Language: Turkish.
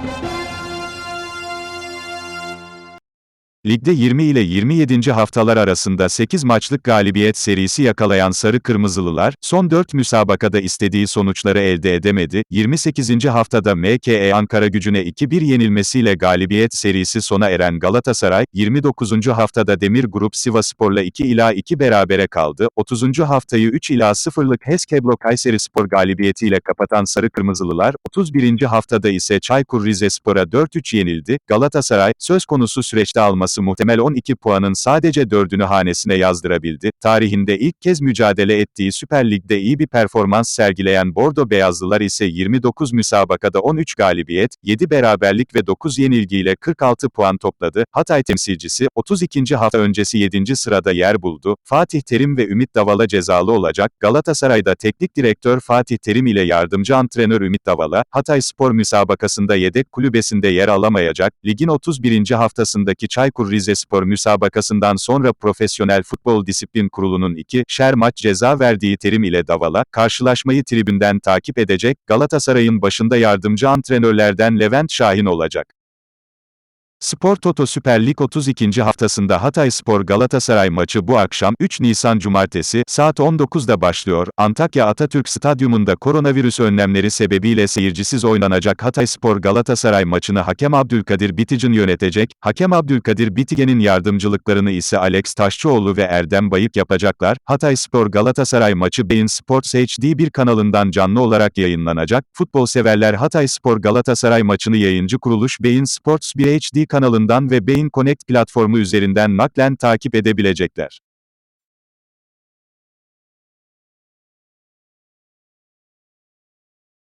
Thank you. Ligde 20 ile 27. haftalar arasında 8 maçlık galibiyet serisi yakalayan Sarı Kırmızılılar, son 4 müsabakada istediği sonuçları elde edemedi. 28. haftada MKE Ankara gücüne 2-1 yenilmesiyle galibiyet serisi sona eren Galatasaray, 29. haftada Demir Grup Sivasspor'la 2 ila 2 berabere kaldı. 30. haftayı 3 ila 0'lık Heskeblo Kayserispor galibiyetiyle kapatan Sarı Kırmızılılar, 31. haftada ise Çaykur Rizespor'a 4-3 yenildi. Galatasaray, söz konusu süreçte alması muhtemel 12 puanın sadece 4'ünü hanesine yazdırabildi. Tarihinde ilk kez mücadele ettiği Süper Lig'de iyi bir performans sergileyen Bordo Beyazlılar ise 29 müsabakada 13 galibiyet, 7 beraberlik ve 9 yenilgiyle 46 puan topladı. Hatay temsilcisi, 32. hafta öncesi 7. sırada yer buldu. Fatih Terim ve Ümit Davala cezalı olacak. Galatasaray'da teknik direktör Fatih Terim ile yardımcı antrenör Ümit Davala, Hatay Spor müsabakasında yedek kulübesinde yer alamayacak. Ligin 31. haftasındaki Çaykur Rizespor müsabakasından sonra Profesyonel Futbol Disiplin Kurulu'nun iki şer maç ceza verdiği Terim ile Davala, karşılaşmayı tribünden takip edecek, Galatasaray'ın başında yardımcı antrenörlerden Levent Şahin olacak. Spor Toto Süper Lig 32. haftasında Hatay Spor Galatasaray maçı bu akşam 3 Nisan Cumartesi saat 19'da başlıyor. Antakya Atatürk Stadyumunda koronavirüs önlemleri sebebiyle seyircisiz oynanacak Hatay Spor Galatasaray maçını hakem Abdülkadir Biticin yönetecek. Hakem Abdülkadir Bitigen'in yardımcılıklarını ise Alex Taşçıoğlu ve Erdem Bayık yapacaklar. Hatay Spor Galatasaray maçı Bein Sports HD1 kanalından canlı olarak yayınlanacak. Futbol severler Hatay Spor Galatasaray maçını yayıncı kuruluş Bein Sports 1 HD kanalından ve Bein Connect platformu üzerinden naklen takip edebilecekler.